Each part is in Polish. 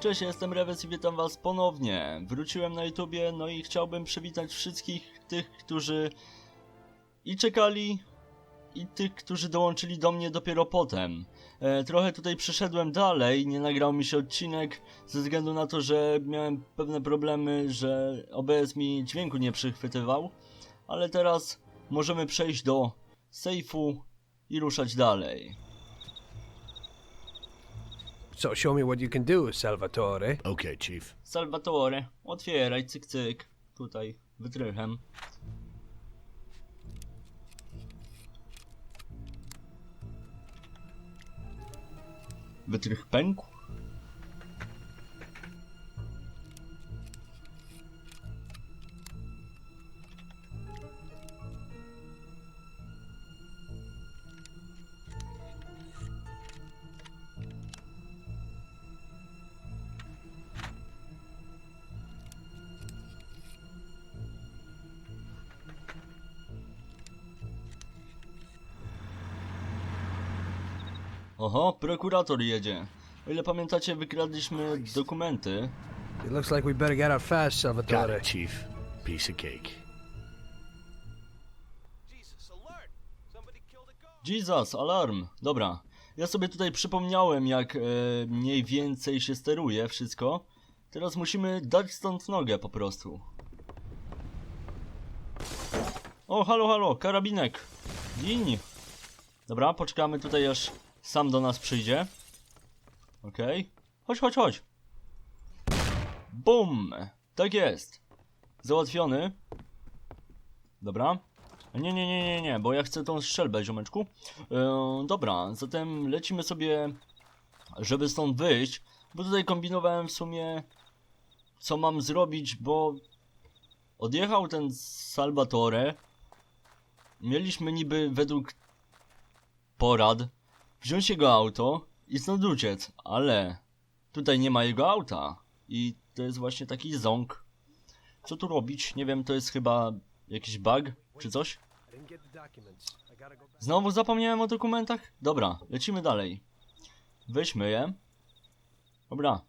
Cześć, jestem Reves i witam was ponownie. Wróciłem na YouTubie, no i chciałbym przywitać wszystkich tych, którzy i czekali, i tych, którzy dołączyli do mnie dopiero potem. E, trochę tutaj przeszedłem dalej, nie nagrał mi się odcinek ze względu na to, że miałem pewne problemy, że OBS mi dźwięku nie przychwytywał, ale teraz możemy przejść do sejfu i ruszać dalej. So show me what you can do, Salvatore. Okay, Chief. Salvatore, otwieraj, cyk cyk. Tutaj, wytrychem. Wytrych pękł? Oho, prokurator jedzie. O ile pamiętacie, wykradliśmy dokumenty. It looks like we better get out fast, Got Salvatore. it, Chief. Piece of cake. Jesus, alarm! Dobra. Ja sobie tutaj przypomniałem, jak e, mniej więcej się steruje wszystko. Teraz musimy dać stąd nogę po prostu. O, halo, halo, karabinek. Gin. Dobra, poczekamy tutaj aż sam do nas przyjdzie. Okej. Chodź, chodź, chodź. Bum! Tak jest. Załatwiony. Dobra. Nie, nie, nie, nie, nie, bo ja chcę tą strzelbę, ziomeczku. E, dobra, zatem lecimy sobie, żeby stąd wyjść, bo tutaj kombinowałem w sumie, co mam zrobić, bo odjechał ten Salvatore. Mieliśmy niby według porad wziąć jego auto i stąd uciec, ale tutaj nie ma jego auta i to jest właśnie taki ząg. Co tu robić? Nie wiem, to jest chyba jakiś bug czy coś? Znowu zapomniałem o dokumentach? Dobra, lecimy dalej. Weźmy je. Dobra.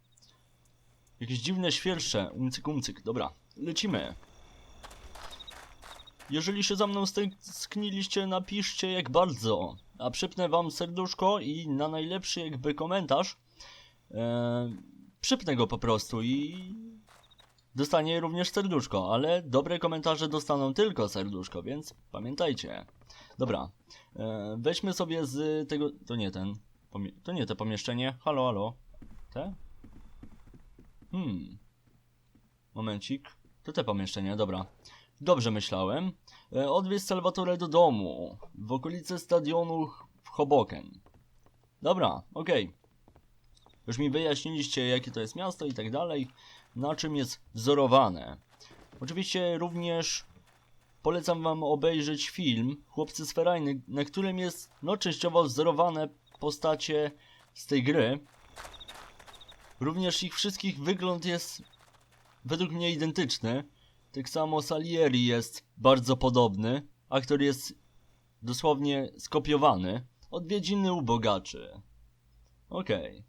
Jakieś dziwne świersze. Umcyk, umcyk. Dobra, lecimy. Jeżeli się za mną stęskniliście, napiszcie jak bardzo. A przypnę wam serduszko i na najlepszy jakby komentarz e, przypnę go po prostu i dostanie również serduszko, ale dobre komentarze dostaną tylko serduszko, więc pamiętajcie. Dobra, e, weźmy sobie z tego. To nie ten. To nie te pomieszczenie. Halo, halo. Te? Hmm. Momencik. To te pomieszczenie, dobra. Dobrze myślałem. E, odwieź Salvatore do domu. W okolicy stadionu w Hoboken. Dobra, okej. Już mi wyjaśniliście, jakie to jest miasto i tak dalej. Na czym jest wzorowane. Oczywiście również Polecam wam obejrzeć film Chłopcy z Ferajny, na którym jest no częściowo wzorowane postacie z tej gry. Również ich wszystkich wygląd jest według mnie identyczny. Tak samo Salieri jest bardzo podobny. Aktor jest dosłownie skopiowany. Odwiedziny u bogaczy. Okej.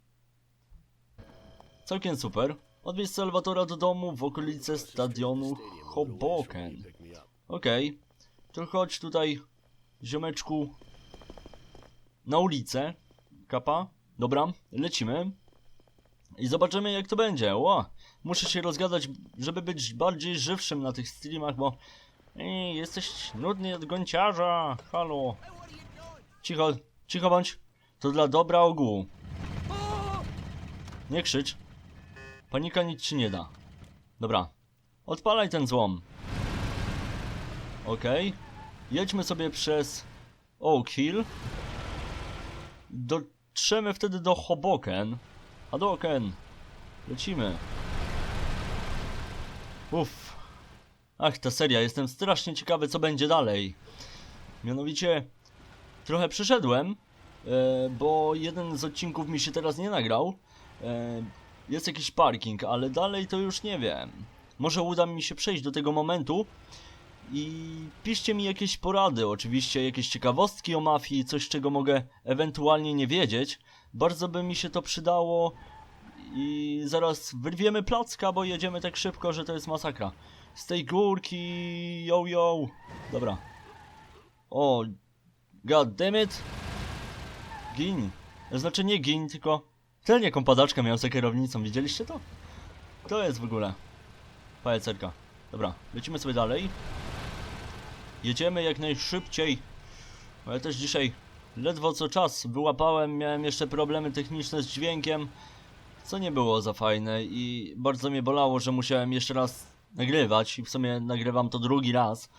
Całkiem super. Odwiedź Salwatora do domu w okolice stadionu Hoboken. Okej, to chodź tutaj, ziomeczku, na ulicę. Kapa, dobra, lecimy. I zobaczymy jak to będzie. Muszę się rozgadać, żeby być bardziej żywszym na tych streamach, bo Ej, jesteś nudny od gąciarza. Halo. Cicho, cicho bądź. To dla dobra ogółu. Nie krzycz. Panika nic ci nie da. Dobra, odpalaj ten złom. Okej. Jedźmy sobie przez Oak Hill. Dotrzemy wtedy do Hoboken. Hadoken. Lecimy. Uff. Ach, ta seria. Jestem strasznie ciekawy, co będzie dalej. Mianowicie, trochę przyszedłem, e, bo jeden z odcinków mi się teraz nie nagrał. E, jest jakiś parking, ale dalej to już nie wiem. Może uda mi się przejść do tego momentu, i piszcie mi jakieś porady, oczywiście jakieś ciekawostki o mafii, coś czego mogę ewentualnie nie wiedzieć. Bardzo by mi się to przydało i zaraz wyrwiemy placka, bo jedziemy tak szybko, że to jest masakra. Z tej górki, yo yo. Dobra. O, god damn it. Gin. Znaczy nie gin, tylko ten jaką padaczkę miał za kierownicą, widzieliście to? To jest w ogóle pajacerka. Dobra, lecimy sobie dalej. Jedziemy jak najszybciej. Ale też dzisiaj ledwo co czas wyłapałem, miałem jeszcze problemy techniczne z dźwiękiem, co nie było za fajne i bardzo mnie bolało, że musiałem jeszcze raz nagrywać i w sumie nagrywam to drugi raz.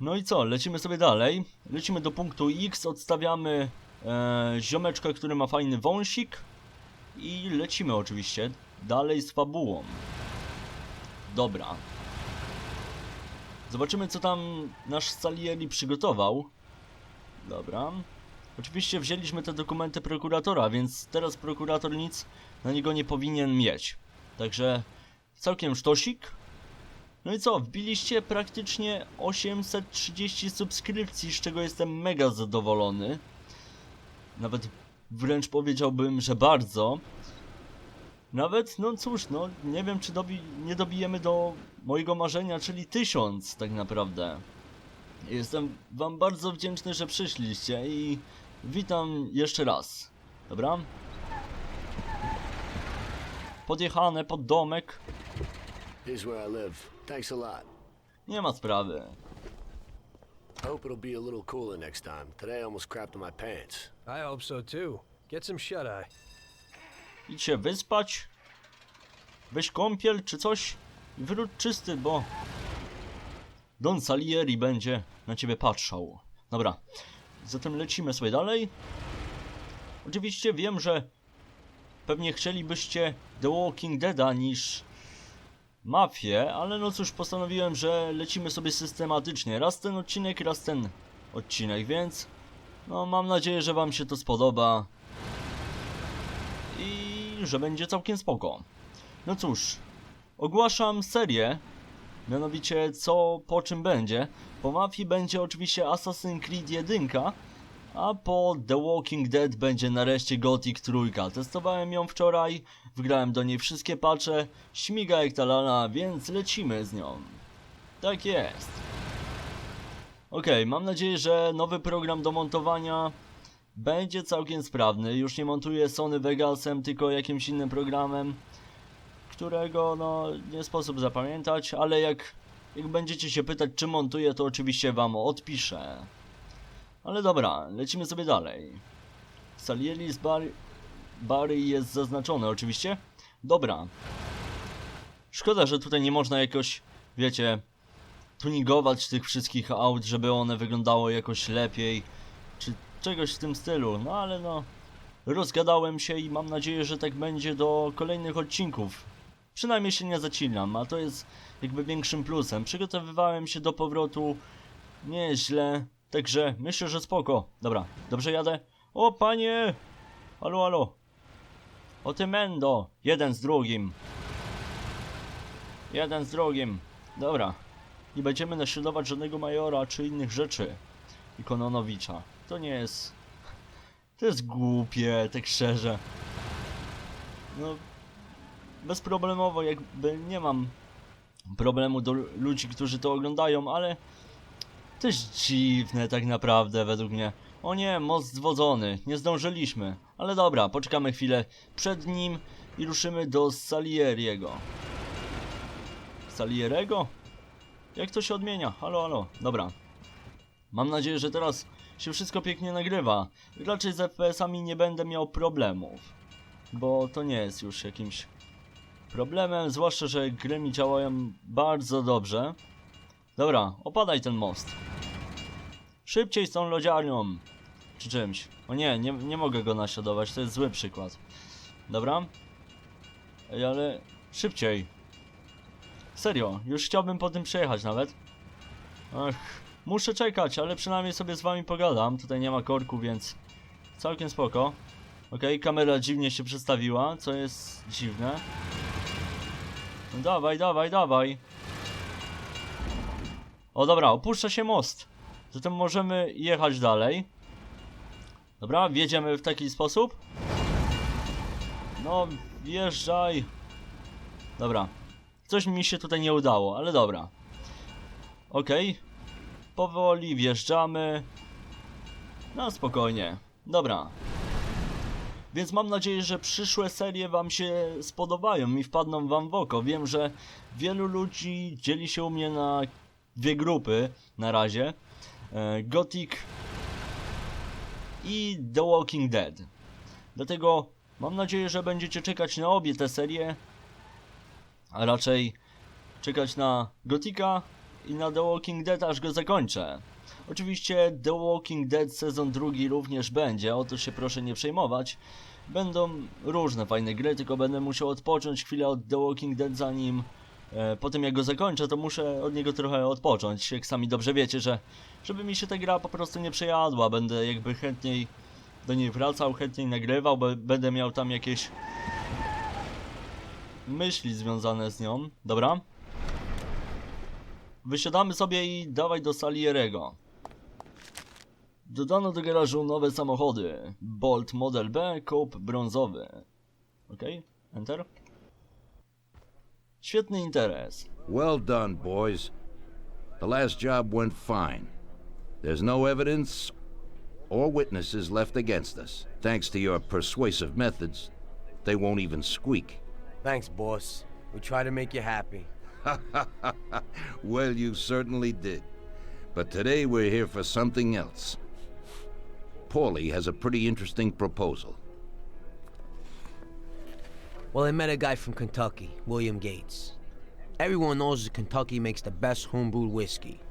No i co, lecimy sobie dalej. Lecimy do punktu X, odstawiamy e, ziomeczka, który ma fajny wąsik i lecimy oczywiście dalej z fabułą. Dobra. Zobaczymy co tam nasz Salieri przygotował. Dobra. Oczywiście wzięliśmy te dokumenty prokuratora, więc teraz prokurator nic na niego nie powinien mieć. Także całkiem sztosik. No i co, wbiliście praktycznie 830 subskrypcji, z czego jestem mega zadowolony. Nawet wręcz powiedziałbym, że bardzo. Nawet, no cóż, no nie wiem czy dobi nie dobijemy do mojego marzenia, czyli 1000 tak naprawdę. Jestem wam bardzo wdzięczny, że przyszliście i witam jeszcze raz. Dobra? Podjechane pod domek. Here's where I live. Thanks a lot. Nie ma sprawy. Hope it'll be a little cooler next time. Today I almost crapped in my pants. I hope so too. Get some shut eye. Idź się wyspać. Weź kąpiel czy coś. I wróć czysty, bo... Don Salieri będzie na ciebie patrzał. Dobra. Zatem lecimy sobie dalej. Oczywiście wiem, że pewnie chcielibyście The Walking Deada niż Mafię, ale no cóż, postanowiłem, że lecimy sobie systematycznie. Raz ten odcinek, raz ten odcinek, więc no mam nadzieję, że wam się to spodoba i że będzie całkiem spoko. No cóż, ogłaszam serię, mianowicie co po czym będzie. Po Mafii będzie oczywiście Assassin's Creed 1, a po The Walking Dead będzie nareszcie Gothic 3. Testowałem ją wczoraj, wgrałem do niej wszystkie patche, śmiga jak ta lala, więc lecimy z nią. Tak jest. Okej, mam nadzieję, że nowy program do montowania będzie całkiem sprawny. Już nie montuję Sony Vegasem, tylko jakimś innym programem, którego no nie sposób zapamiętać, ale jak, jak będziecie się pytać, czy montuję, to oczywiście wam odpiszę. Ale dobra, lecimy sobie dalej. Salieri z Barry jest zaznaczone oczywiście. Dobra. Szkoda, że tutaj nie można jakoś, wiecie, tuningować tych wszystkich aut, żeby one wyglądały jakoś lepiej, czy czegoś w tym stylu. No ale no, rozgadałem się i mam nadzieję, że tak będzie do kolejnych odcinków. Przynajmniej się nie zacinam, a to jest jakby większym plusem. Przygotowywałem się do powrotu nieźle, także myślę, że spoko. Dobra, dobrze jadę? O panie! Halo, halo. O ty mendo! Jeden z drugim. Jeden z drugim. Dobra. Nie będziemy naśladować żadnego majora czy innych rzeczy. I Kononowicza. To nie jest... To jest głupie, tak szczerze. No... Bezproblemowo jakby nie mam problemu do ludzi, którzy to oglądają, ale... Jest dziwne tak naprawdę według mnie. O nie, most zwodzony, nie zdążyliśmy. Ale dobra, poczekamy chwilę przed nim i ruszymy do Salieriego. Salierego? Jak to się odmienia? Halo, halo. Dobra. Mam nadzieję, że teraz się wszystko pięknie nagrywa. Raczej z FPS-ami nie będę miał problemów. Bo to nie jest już jakimś problemem, zwłaszcza, że gry mi działają bardzo dobrze. Dobra, opadaj ten most. Szybciej z tą lodziarnią. Czy czymś. O nie, nie, nie mogę go naśladować, to jest zły przykład. Dobra. Ej, ale szybciej. Serio, już chciałbym po tym przejechać nawet. Ach, muszę czekać, ale przynajmniej sobie z wami pogadam. Tutaj nie ma korku, więc całkiem spoko. Okej, kamera dziwnie się przestawiła, co jest dziwne. Dawaj, dawaj, dawaj. O dobra, opuszcza się most. Zatem możemy jechać dalej. Dobra, wjedziemy w taki sposób. No, wjeżdżaj. Dobra. Coś mi się tutaj nie udało, ale dobra. Okej. Powoli wjeżdżamy. No spokojnie. Dobra. Więc mam nadzieję, że przyszłe serie wam się spodobają i wpadną wam w oko. Wiem, że wielu ludzi dzieli się u mnie na dwie grupy na razie. E, Gothic i The Walking Dead. Dlatego mam nadzieję, że będziecie czekać na obie te serie, a raczej czekać na Gotika i na The Walking Dead, aż go zakończę. Oczywiście The Walking Dead sezon drugi również będzie, o to się proszę nie przejmować. Będą różne fajne gry, tylko będę musiał odpocząć chwilę od The Walking Dead zanim e, po tym jak go zakończę, to muszę od niego trochę odpocząć. Jak sami dobrze wiecie, że żeby mi się ta gra po prostu nie przejadła, będę jakby chętniej do niej wracał, chętniej nagrywał, będę miał tam jakieś myśli związane z nią. Dobra? Wysiadamy sobie i dawaj do Salierego. Dodano do garażu nowe samochody. Bolt Model B, Coupe brązowy. Ok, enter. Świetny interes. Well done, boys. The last job went fine. There's no evidence or witnesses left against us. Thanks to your persuasive methods, they won't even squeak. Thanks, boss. We try to make you happy. well, you certainly did. But today we're here for something else. Paulie has a pretty interesting proposal. Well, I met a guy from Kentucky, William Gates. Everyone knows that Kentucky makes the best homebrewed whiskey.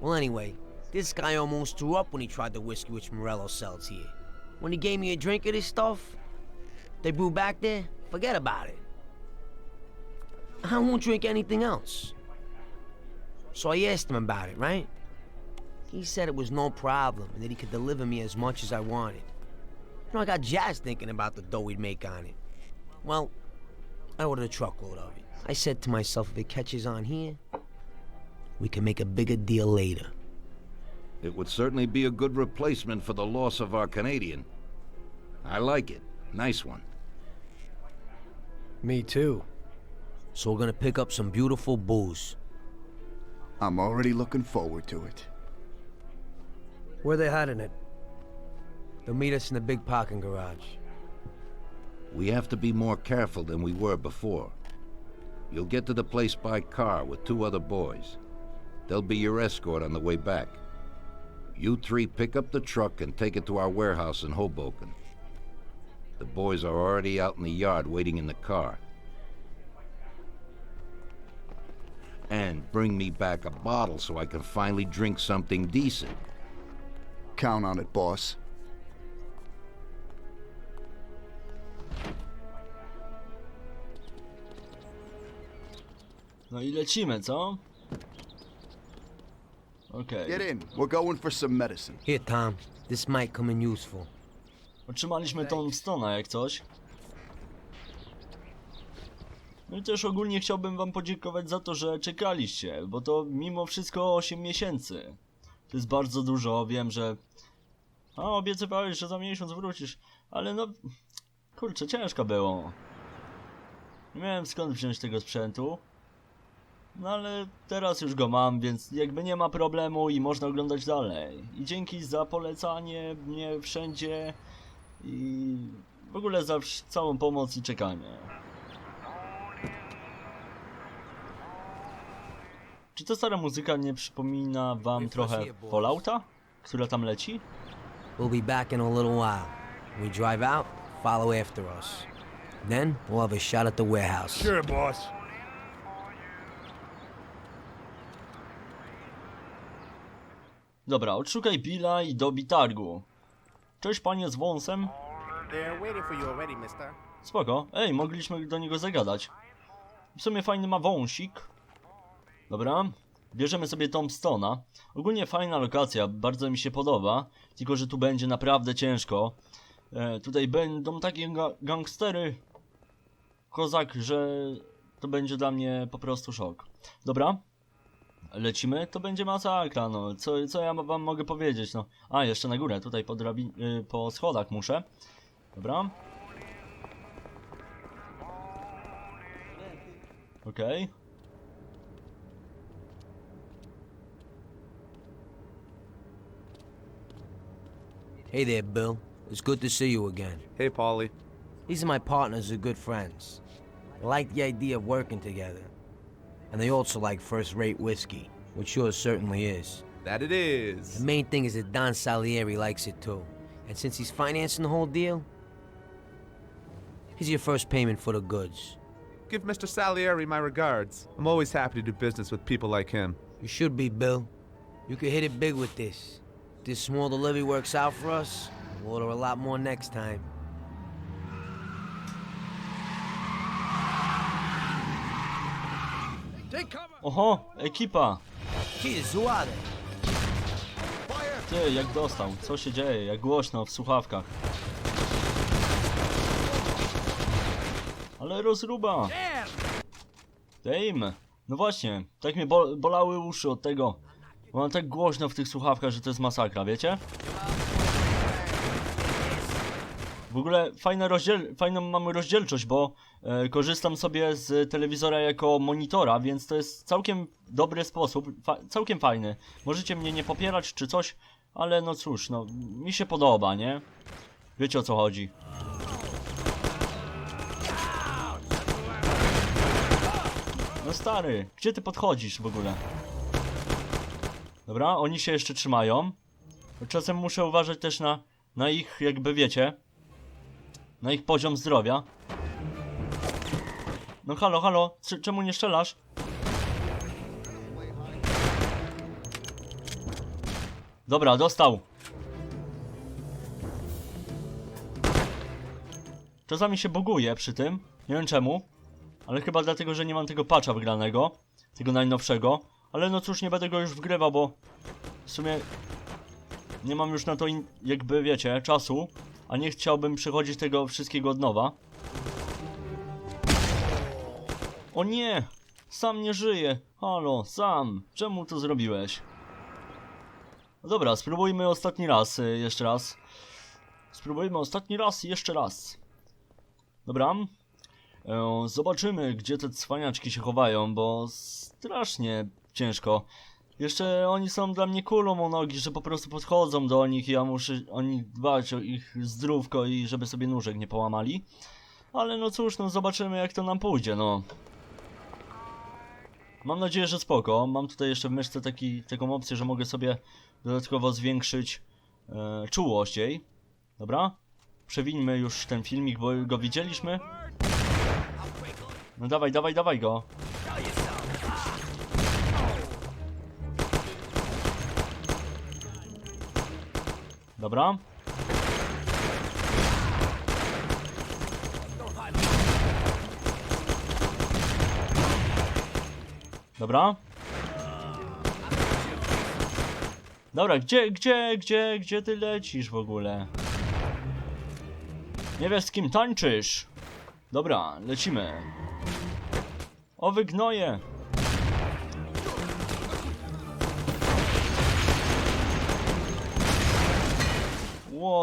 Well, anyway, this guy almost threw up when he tried the whiskey which Morello sells here. When he gave me a drink of this stuff, they brew back there, forget about it. I won't drink anything else. So I asked him about it, right? He said it was no problem and that he could deliver me as much as I wanted. You know, I got jazzed thinking about the dough we'd make on it. Well, I ordered a truckload of it. I said to myself, if it catches on here, we can make a bigger deal later. It would certainly be a good replacement for the loss of our Canadian. I like it. Nice one. Me too. So we're gonna pick up some beautiful booze. I'm already looking forward to it. Where they hiding it? They'll meet us in the big parking garage. We have to be more careful than we were before. You'll get to the place by car with two other boys. They'll be your escort on the way back. You three pick up the truck and take it to our warehouse in Hoboken. The boys are already out in the yard waiting in the car. And bring me back a bottle so I can finally drink something decent. Count on it, boss. No i lecimy, co? Okej. Get in. We're going for some medicine. Here, Tom. This might come in useful. Otrzymaliśmy tą stona jak coś. No i też ogólnie chciałbym wam podziękować za to, że czekaliście, bo to mimo wszystko 8 miesięcy. To jest bardzo dużo, wiem, że... A, obiecywałeś, że za miesiąc wrócisz, ale no... Kurczę, ciężko było. Nie miałem skąd wziąć tego sprzętu. No ale teraz już go mam, więc jakby nie ma problemu i można oglądać dalej. I dzięki za polecanie mnie wszędzie i w ogóle za całą pomoc i czekanie. Czy ta stara muzyka nie przypomina wam trochę Fallouta, która tam leci? We'll be back in a little while. When we drive out, follow after us. Then we'll have a shot at the warehouse. Sure, boss. Dobra, odszukaj Billa i dobij targu. Cześć panie z wąsem. They're waiting for you already, mister. Spoko. Ej, mogliśmy do niego zagadać. W sumie fajny ma wąsik. Dobra. Bierzemy sobie Tombstone'a. Ogólnie fajna lokacja, bardzo mi się podoba. Tylko, że tu będzie naprawdę ciężko. E, tutaj będą takie ga gangstery. Kozak, że to będzie dla mnie po prostu szok. Dobra. Lecimy, to będzie masakra, no. Co, co ja wam mogę powiedzieć, no. A, jeszcze na górę, tutaj po, drabi- y, po schodach muszę. Dobra. Okej. Hey there, Bill. It's good to see you again. Hey, Polly. These are my partners who are good friends. They like the idea of working together. And they also like first-rate whiskey, which yours certainly is. That it is. The main thing is that Don Salieri likes it too. And since he's financing the whole deal, here's your first payment for the goods. Give Mr. Salieri my regards. I'm always happy to do business with people like him. You should be, Bill. You could hit it big with this. This small delivery works out for us, we'll order a lot more next time. Oho, ekipa! Jesus, who are they? Ty, jak dostał? Co się dzieje? Jak głośno w słuchawkach. Ale rozruba! Dame! No właśnie, tak mnie bol bolały uszy od tego. Mam tak głośno w tych słuchawkach, że to jest masakra, wiecie? W ogóle fajna rozdziel fajną mamy rozdzielczość, bo e, korzystam sobie z telewizora jako monitora, więc to jest całkiem dobry sposób, fa całkiem fajny. Możecie mnie nie popierać czy coś, ale no cóż, no mi się podoba, nie? Wiecie o co chodzi. No stary, gdzie ty podchodzisz w ogóle? Dobra, oni się jeszcze trzymają. Czasem muszę uważać też na, na ich, jakby wiecie, na ich poziom zdrowia. No halo, halo, czemu nie strzelasz? Dobra, dostał. Czasami się buguje przy tym, nie wiem czemu, ale chyba dlatego, że nie mam tego patcha wygranego, tego najnowszego, ale no cóż, nie będę go już wgrywał, bo w sumie nie mam już na to jakby wiecie, czasu, a nie chciałbym przechodzić tego wszystkiego od nowa. O nie! Sam nie żyje! Halo, sam! Czemu to zrobiłeś? Dobra, spróbujmy ostatni raz, y, jeszcze raz. Spróbujmy ostatni raz jeszcze raz. Dobra. E, zobaczymy, gdzie te cwaniaczki się chowają, bo strasznie ciężko. Jeszcze oni są dla mnie kulą o nogi, że po prostu podchodzą do nich i ja muszę o nich dbać, o ich zdrówko i żeby sobie nóżek nie połamali. Ale no cóż, no zobaczymy jak to nam pójdzie, no. Mam nadzieję, że spoko. Mam tutaj jeszcze w myszce taki, taką opcję, że mogę sobie dodatkowo zwiększyć e, czułość jej. Dobra? Przewińmy już ten filmik, bo go widzieliśmy. No dawaj, dawaj, dawaj go. Dobra. Dobra. Dobra, gdzie, gdzie, gdzie, gdzie ty lecisz w ogóle? Nie wiesz z kim tańczysz. Dobra, lecimy. O wygnoje.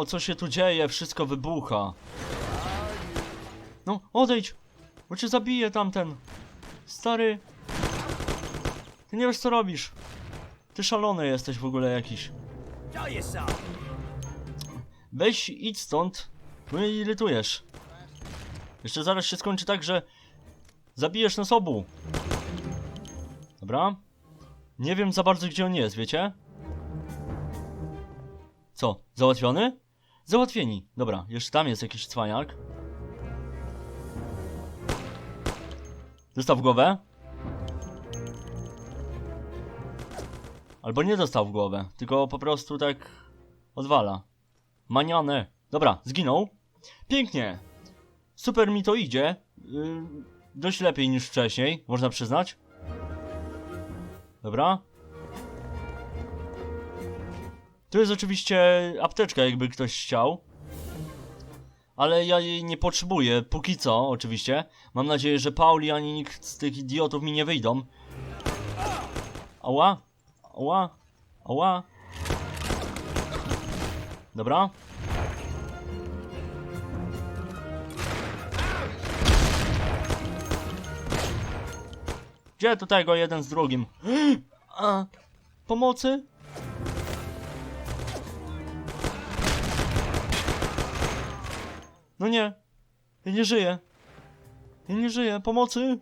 Co się tu dzieje? Wszystko wybucha. No, odejdź! Bo cię zabije tamten. Stary. Ty nie wiesz co robisz. Ty szalony jesteś w ogóle jakiś. Weź idź stąd, bo mnie irytujesz. Jeszcze zaraz się skończy tak, że zabijesz nas obu. Dobra. Nie wiem za bardzo gdzie on jest, wiecie? Co? Załatwiony? Załatwieni. Dobra, jeszcze tam jest jakiś cwaniak. Dostał w głowę? Albo nie dostał w głowę, tylko po prostu tak odwala. Maniane. Dobra, zginął. Pięknie. Super mi to idzie. Yy, dość lepiej niż wcześniej, można przyznać. Dobra. Tu jest oczywiście apteczka, jakby ktoś chciał. Ale ja jej nie potrzebuję, póki co, oczywiście. Mam nadzieję, że Pauli ani nikt z tych idiotów mi nie wyjdą. Ała? Ała? Ała? Dobra. Gdzie do tego jeden z drugim? A, pomocy? No nie. Ja nie żyję. Ja nie żyję. Pomocy?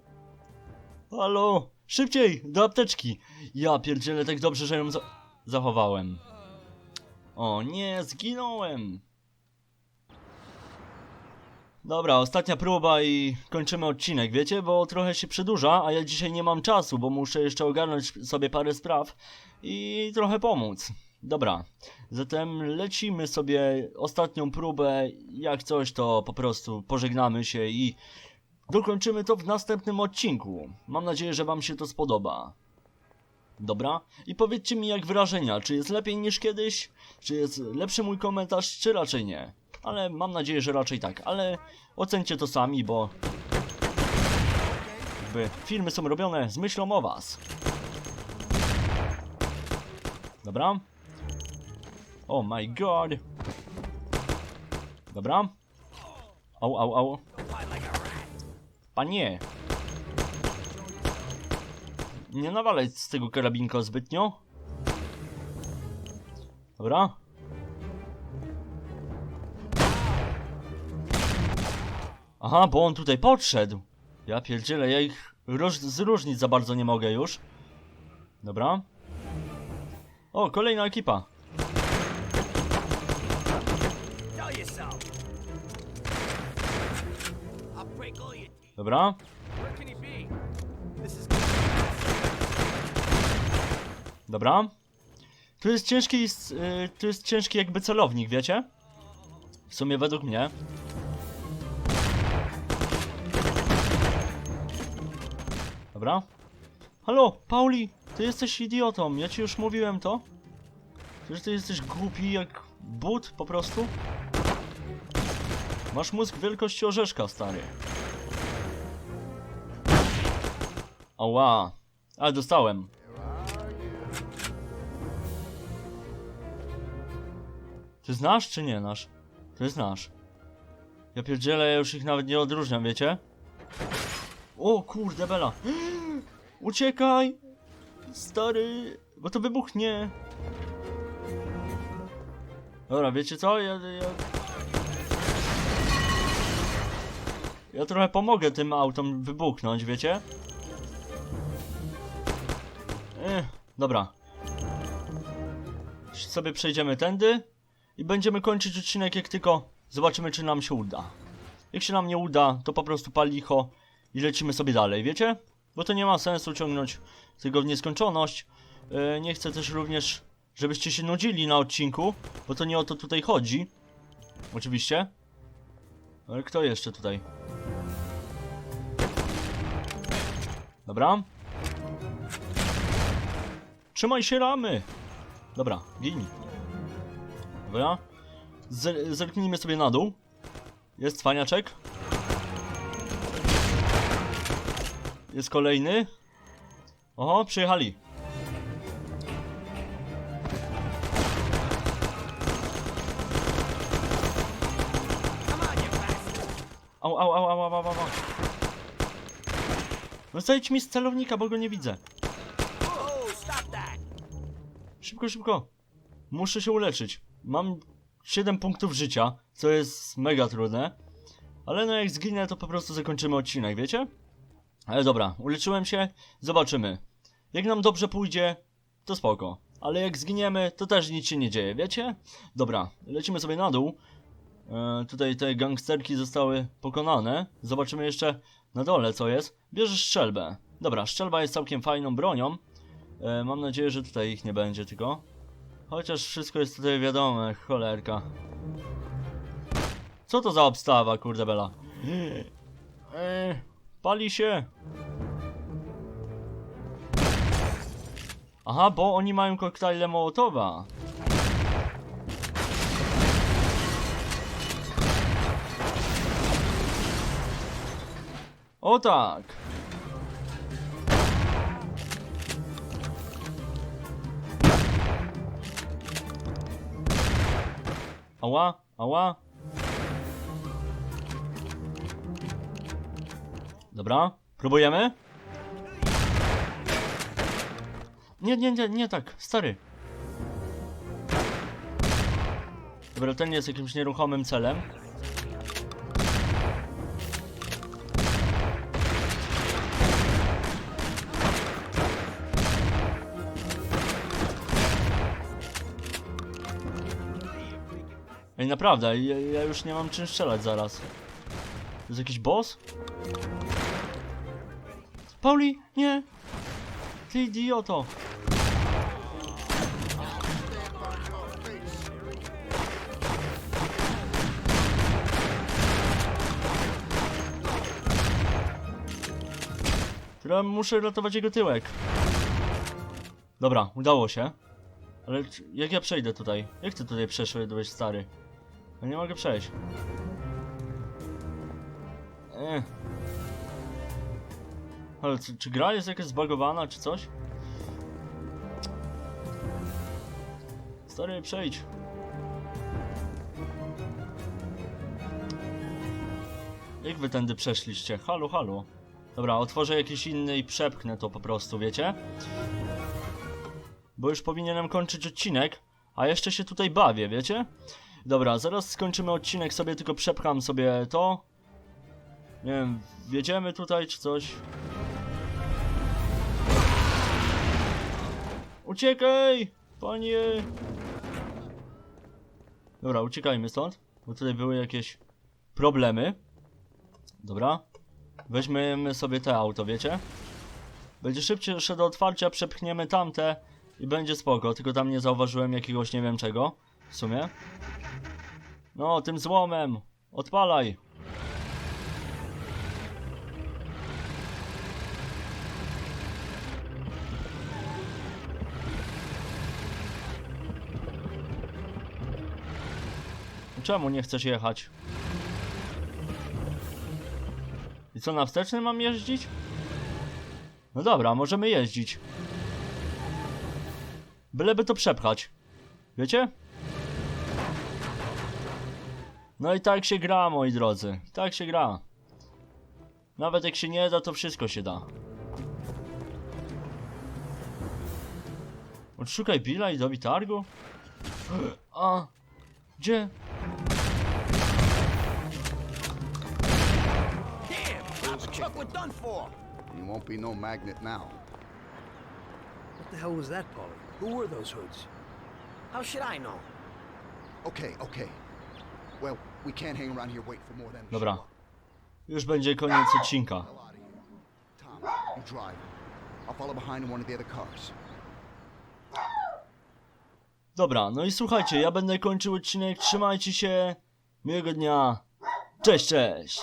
Halo? Szybciej! Do apteczki! Ja pierdzielę tak dobrze, że ją za zachowałem. O nie, zginąłem! Dobra, ostatnia próba i kończymy odcinek, wiecie? Bo trochę się przedłuża, a ja dzisiaj nie mam czasu, bo muszę jeszcze ogarnąć sobie parę spraw i trochę pomóc. Dobra, zatem lecimy sobie ostatnią próbę. Jak coś, to po prostu pożegnamy się i dokończymy to w następnym odcinku. Mam nadzieję, że Wam się to spodoba. Dobra? I powiedzcie mi jak wrażenia, czy jest lepiej niż kiedyś? Czy jest lepszy mój komentarz, czy raczej nie? Ale mam nadzieję, że raczej tak. Ale ocencie to sami, bo... Jakby filmy są robione z myślą o was. Dobra? Oh my god. Dobra? Au, au, au. Panie! Nie nawalaj z tego karabinka zbytnio. Dobra. Aha, bo on tutaj podszedł. Ja pierdzielę, ja ich zróżnić za bardzo nie mogę już. Dobra. O, kolejna ekipa. Dobra. Dobra. Tu jest ciężki, y, tu jest ciężki jakby celownik, wiecie? W sumie według mnie. Dobra. Halo, Pauli, ty jesteś idiotą, ja ci już mówiłem to. Przecież ty jesteś głupi jak but po prostu. Masz mózg wielkości orzeszka, stary. Ała. Ale dostałem. Ty znasz czy nie nasz? To jest nasz. Ja pierdzielę, ja już ich nawet nie odróżniam, wiecie? O kurde bela. Uciekaj! Stary, bo to wybuchnie. Dobra, wiecie co? Ja, ja... Ja trochę pomogę tym autom wybuchnąć, wiecie? Ech, dobra. Sobie przejdziemy tędy i będziemy kończyć odcinek jak tylko zobaczymy czy nam się uda. Jak się nam nie uda, to po prostu palicho i lecimy sobie dalej, wiecie? Bo to nie ma sensu ciągnąć tego w nieskończoność. E, nie chcę też również, żebyście się nudzili na odcinku, bo to nie o to tutaj chodzi. Oczywiście. Ale kto jeszcze tutaj? Dobra. Trzymaj się ramy! Dobra, gin. Dobra. Zer zerknijmy sobie na dół. Jest cwaniaczek. Jest kolejny. Oho, przyjechali. Zejdź mi z celownika, bo go nie widzę. Szybko, szybko. Muszę się uleczyć. Mam 7 punktów życia, co jest mega trudne. Ale no jak zginę, to po prostu zakończymy odcinek, wiecie? Ale dobra, uleczyłem się, zobaczymy. Jak nam dobrze pójdzie, to spoko. Ale jak zginiemy, to też nic się nie dzieje, wiecie? Dobra, lecimy sobie na dół. E, tutaj te gangsterki zostały pokonane. Zobaczymy jeszcze na dole co jest. Bierzesz strzelbę. Dobra, strzelba jest całkiem fajną bronią. E, mam nadzieję, że tutaj ich nie będzie tylko. Chociaż wszystko jest tutaj wiadome, cholerka. Co to za obstawa, kurde bela? Eee, pali się. Aha, bo oni mają koktajle Mołotowa. O tak. Ała, ała. Dobra, próbujemy. Nie, nie, nie, nie tak, stary. Dobra, ten jest jakimś nieruchomym celem. Naprawdę, ja, ja już nie mam czym strzelać zaraz. To jest jakiś boss? Pauli, nie! Ty idioto! Teraz muszę ratować jego tyłek. Dobra, udało się. Ale jak ja przejdę tutaj? Jak ty tutaj przeszedłeś, stary? Ja nie mogę przejść. Ech. Ale czy, czy gra jest jakaś zbagowana, czy coś? Stary, przejdź. Jak wy tędy przeszliście? Halo, halo. Dobra, otworzę jakiś inny i przepchnę to po prostu, wiecie? Bo już powinienem kończyć odcinek, a jeszcze się tutaj bawię, wiecie? Dobra, zaraz skończymy odcinek sobie, tylko przepcham sobie to. Nie wiem, wjedziemy tutaj czy coś. Uciekaj! Panie! Dobra, uciekajmy stąd, bo tutaj były jakieś problemy. Dobra. Weźmiemy sobie te auto, wiecie? Będzie szybciej do otwarcia, przepchniemy tamte i będzie spoko, tylko tam nie zauważyłem jakiegoś nie wiem czego, w sumie. No, tym złomem! Odpalaj! Czemu nie chcesz jechać? I co, na wsteczny mam jeździć? No dobra, możemy jeździć. Byleby to przepchać. Wiecie? No i tak się gra, moi drodzy. Tak się gra. Nawet jak się nie da, to wszystko się da. Odszukaj Billa i dobi targu? A, gdzie? You won't be no magnet now. What the hell was that, Polly? Who were those hoods? How should I know? Okay, okay. Well, we can't hang around here waiting for more than Dobra. Już będzie koniec odcinka. Tom, you drive. I'll follow behind in one of the other cars. Dobra, no i słuchajcie, ja będę kończył odcinek. Trzymajcie się. Miłego dnia. Cześć, cześć.